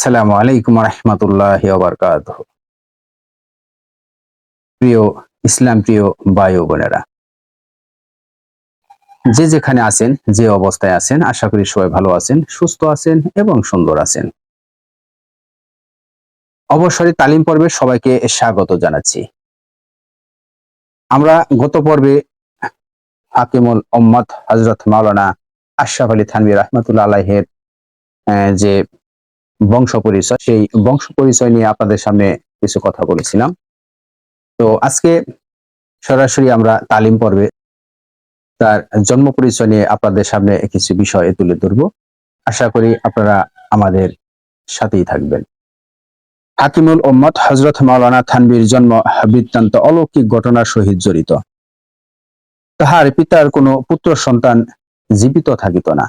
আসসালামু আলাইকুম রহমতুল্লাহ বারকাত প্রিয় ইসলাম, প্রিয় ও বোনেরা, যে যেখানে আছেন, যে অবস্থায় আছেন, আশা করি সবাই ভালো আছেন, সুস্থ আছেন এবং সুন্দর আছেন। অবসরে তালিম পর্বে সবাইকে স্বাগত জানাচ্ছি। আমরা গত পর্বে হাকিমুল ওম্মদ হজরত মাওলানা আশরাফ আলী থানবী রহমতুল্লাহ আলাহের যে বংশ পরিচয়, সেই বংশ পরিচয় নিয়ে আপনাদের সামনে কিছু কথা বলেছিলাম। তো আজকে সরাসরি আমরা তালিম পর্বে তার জন্ম পরিচয় নিয়ে আপনাদের সামনে কিছু বিষয় তুলে ধরবো। আশা করি আপনারা আমাদের সাথেই থাকবেন। হাকিমুল ওম্মদ হজরত মাওলানা থানবীর জন্ম বৃত্তান্ত অলৌকিক ঘটনার সহিত জড়িত। তাহার পিতার কোনো পুত্র সন্তান জীবিত থাকিত না।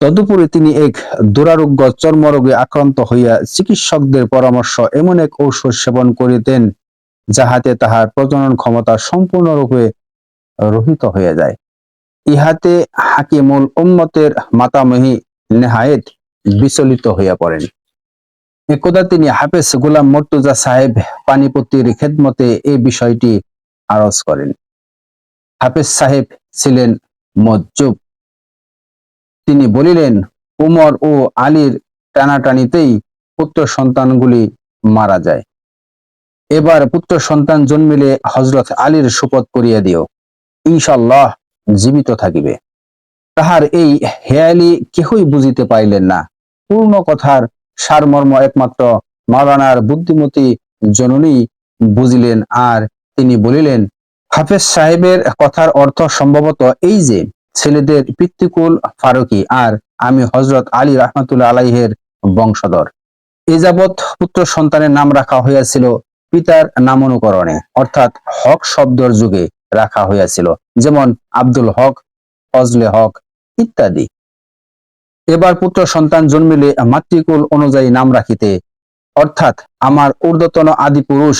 তদুপরি তিনি এক দুরারোগ্য চর্মরোগে আক্রান্ত হইয়া চিকিৎসকদের পরামর্শ এমন এক ঔষধ সেবন করিতেন, যাহাতে তাহার প্রজনন ক্ষমতা সম্পূর্ণরূপে রহিত হইয়া যায়। ইহাতে হাকিমুল উম্মতের মাতামহী নেহায়েত বিচলিত হইয়া পড়েন। একদা তিনি হাফেজ গুলাম মর্তুজা সাহেব পানিপতির খেদমতে এই বিষয়টি আরজ করেন। হাফেজ সাহেব ছিলেন মজ্জুব। তিনি বলিলেন, উমর ও আলীর টানাটানিতেই পুত্র সন্তানগুলি মারা যায়। এবার পুত্র সন্তান জন্মিলে হজরত আলীর শপথ করিয়া দিও। ইনশাল্লাহ জীবিত থাকিবে। তাহার এই হেয়ালি কেহই বুঝিতে পাইলেন না। পূর্ণ কথার সারমর্ম একমাত্র মাওলানার বুদ্ধিমতী জননী বুঝিলেন আর তিনি বলিলেন, হাফেজ সাহেবের কথার অর্থ সম্ভবত এই যে ছেলেদের পিতৃকুল ফারুকি আর আমি হজরত আলী রহমাতুল্লাহ আলাইহের বংশধর। এ যাবৎ পুত্র সন্তানের নাম রাখা হইয়াছিল পিতার নামানুকরণে অর্থাৎ হক শব্দর যুগে রাখা হইয়াছিল, যেমন আব্দুল হক, ফজলে হক ইত্যাদি। এবার পুত্র সন্তান জন্মিলে মাতৃকুল অনুযায়ী নাম রাখিতে, অর্থাৎ আমার ঊর্ধ্বতন আদি পুরুষ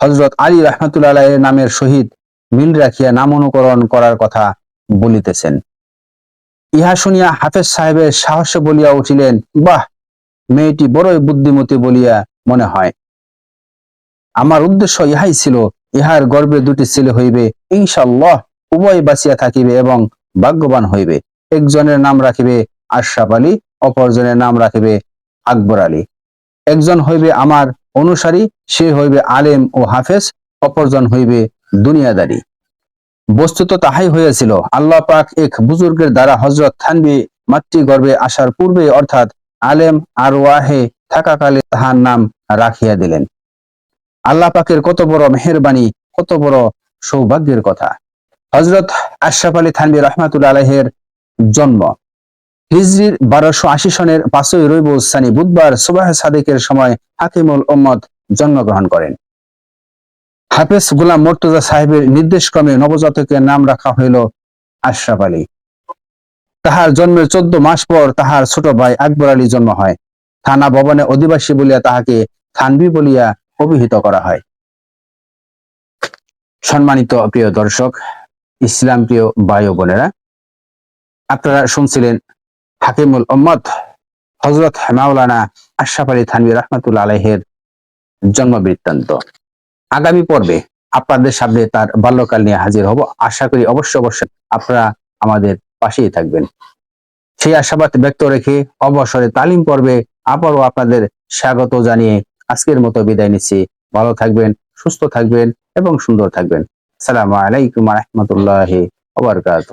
হজরত আলী রহমাতুল্লাহ নামের সহিত মিল রাখিয়া নাম অনুকরণ করার কথা বলিতেছেন। ইহা শুনিয়া হাফেজ সাহেবের সাহসে বলিয়া উঠিলেন, বাহ, মেয়েটি বড়ই বুদ্ধিমতী বলিয়া মনে হয়। আমার উদ্দেশ্য ইহাই ছিল, ইহার গর্বে দুটি ছেলে হইবে ইনশাল্লাহ উভয় বাঁচিয়া থাকিবে এবং ভাগ্যবান হইবে। একজনের নাম রাখিবে আশরাফ আলী, অপরজনের নাম রাখিবে আকবর আলী। একজন হইবে আমার অনুসারী, সে হইবে আলেম ও হাফেজ, অপরজন হইবে দুনিয়াদারি। বস্তুত তাহাই হয়েছিল আল্লাহ পাক এক বুজুর্গের দ্বারা হজরত থানবি মাতৃগর্ভে আসার পূর্বে অর্থাৎ আলেম আর ওয়াহে থাকাকালে তাহার নাম রাখিয়া দিলেন। আল্লাহ পাকের কত বড় মেহরবানি, কত বড় সৌভাগ্যের কথা। হজরত আশরাফ আলী থানবি রহমাতুল্লা আলহের জন্ম। হিজরির বারোশো আশি সনের পাঁচই রবিউল সানি বুধবার সুবাহ সাদেকের সময় হাকিমুল ওম্মদ জন্মগ্রহণ করেন। হাফেজ গুলাম মর্তুজা সাহেবের নির্দেশক্রমে নবজাতকের নাম রাখা হইল আশরাফ আলী। তাহার জন্মের চোদ্দ মাস পর তাহার ছোট ভাই আকবর আলী জন্ম হয়। থানা ভবনে অধিবাসী বলিয়া তাহাকে থানবি বলিয়া অভিহিত করা হয়। সম্মানিত প্রিয় দর্শক, ইসলাম প্রিয় ও বোনেরা, আপনারা শুনছিলেন হাকিমুল ওম্মদ হজরত মাওলানা আশরাফ আলী থানবি রহমাতুল্লা আলহের জন্ম বৃত্তান্ত আগামী পর্বে আপনাদের সামনে তার বাল্যকাল নিয়ে হাজির হব। আশা করি অবশ্য অবশ্যই আপনারা আমাদের পাশেই থাকবেন। সেই আশাবাদ ব্যক্ত রেখে অবসরে তালিম পর্বে আবারও আপনাদের স্বাগত জানিয়ে আজকের মতো বিদায় নিচ্ছি। ভালো থাকবেন, সুস্থ থাকবেন এবং সুন্দর থাকবেন। সালামু আলাইকুম রহমতুল্লাহ ওবরকাত